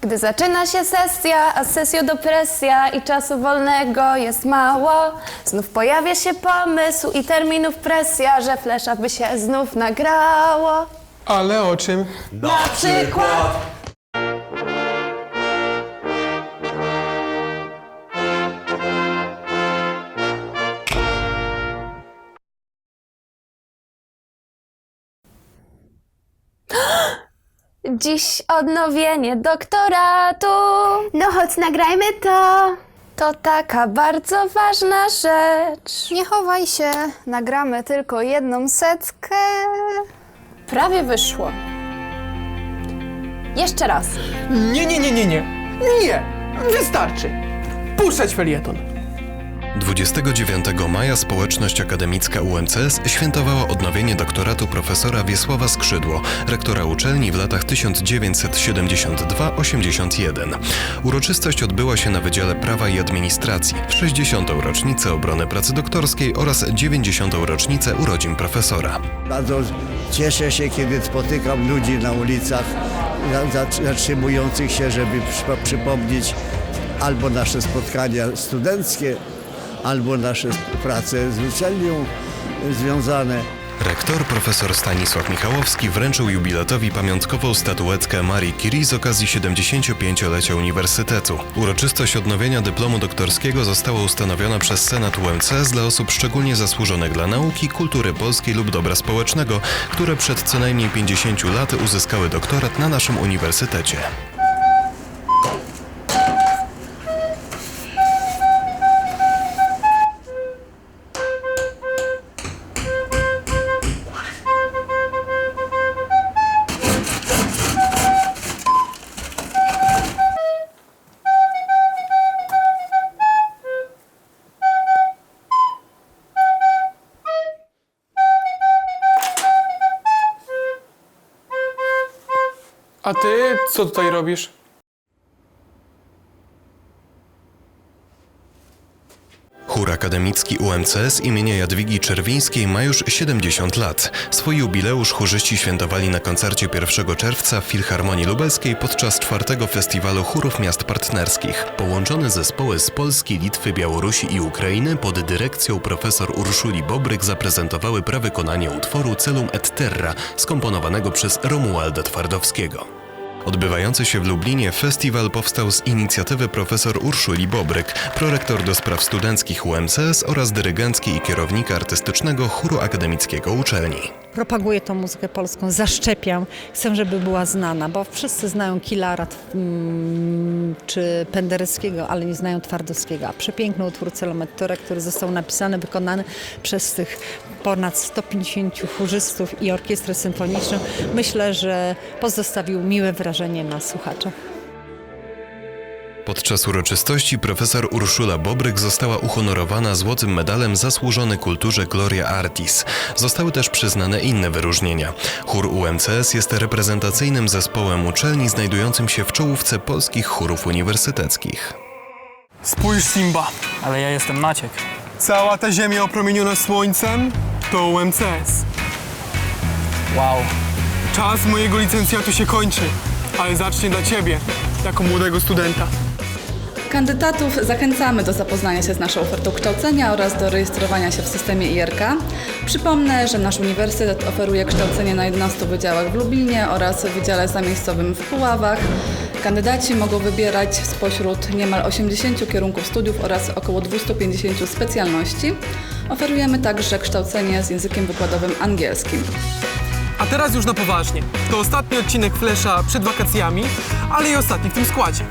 Gdy zaczyna się sesja, a depresja i czasu wolnego jest mało, znów pojawia się pomysł i terminów presja, że flesza by się znów nagrało. Ale o czym? Na przykład Dziś odnowienie doktoratu. No chodź, nagrajmy to. To taka bardzo ważna rzecz. Nie chowaj się, nagramy tylko jedną setkę. Prawie wyszło. Jeszcze raz. Nie, nie, nie, nie, nie. Nie! Wystarczy. Puszczać felieton. 29 maja społeczność akademicka UMCS świętowała odnowienie doktoratu profesora Wiesława Skrzydło, rektora uczelni w latach 1972-81. Uroczystość odbyła się na Wydziale Prawa i Administracji w 60. rocznicę obrony pracy doktorskiej oraz 90. rocznicę urodzin profesora. Bardzo cieszę się, kiedy spotykam ludzi na ulicach za- za- zatrzymujących się, żeby przypo- przypomnieć albo nasze spotkania studenckie, albo nasze prace z uczelnią związane. Rektor profesor Stanisław Michałowski wręczył jubilatowi pamiątkową statuetkę Marii Curie z okazji 75-lecia Uniwersytetu. Uroczystość odnowienia dyplomu doktorskiego została ustanowiona przez Senat UMCS dla osób szczególnie zasłużonych dla nauki, kultury polskiej lub dobra społecznego, które przed co najmniej 50 lat uzyskały doktorat na naszym uniwersytecie. A ty co tutaj robisz? Chór akademicki UMCS imienia Jadwigi Czerwińskiej ma już 70 lat. Swój jubileusz chórzyści świętowali na koncercie 1 czerwca w Filharmonii Lubelskiej podczas czwartego festiwalu chórów miast partnerskich. Połączone zespoły z Polski, Litwy, Białorusi i Ukrainy pod dyrekcją profesor Urszuli Bobryk zaprezentowały prawykonanie utworu Celum et Terra skomponowanego przez Romualda Twardowskiego. Odbywający się w Lublinie festiwal powstał z inicjatywy profesor Urszuli Bobryk, prorektor do spraw studenckich UMCS oraz dyrygencki i kierownika artystycznego chóru akademickiego uczelni. propaguję tą muzykę polską, zaszczepiam, chcę, żeby była znana, bo wszyscy znają Kilara mm, czy Pendereckiego, ale nie znają Twardowskiego. A przepiękny utwór Celomettora, który został napisany, wykonany przez tych ponad 150 chórzystów i orkiestrę symfoniczną, myślę, że pozostawił miłe wrażenie na słuchaczach. Podczas uroczystości profesor Urszula Bobryk została uhonorowana złotym medalem zasłużony kulturze Gloria Artis. Zostały też przyznane inne wyróżnienia. Chór UMCS jest reprezentacyjnym zespołem uczelni znajdującym się w czołówce polskich chórów uniwersyteckich. Spójrz, Simba. Ale ja jestem Maciek. Cała ta ziemia opromieniona słońcem to UMCS. Wow. Czas mojego licencjatu się kończy, ale zacznie dla ciebie, jako młodego studenta. Kandydatów zachęcamy do zapoznania się z naszą ofertą kształcenia oraz do rejestrowania się w systemie IRK. Przypomnę, że nasz uniwersytet oferuje kształcenie na 11 wydziałach w Lublinie oraz w Wydziale Zamiejscowym w Puławach. Kandydaci mogą wybierać spośród niemal 80 kierunków studiów oraz około 250 specjalności. Oferujemy także kształcenie z językiem wykładowym angielskim. Teraz już na poważnie. To ostatni odcinek Flesza przed wakacjami, ale i ostatni w tym składzie.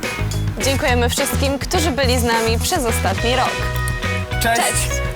Dziękujemy wszystkim, którzy byli z nami przez ostatni rok. Cześć. Cześć!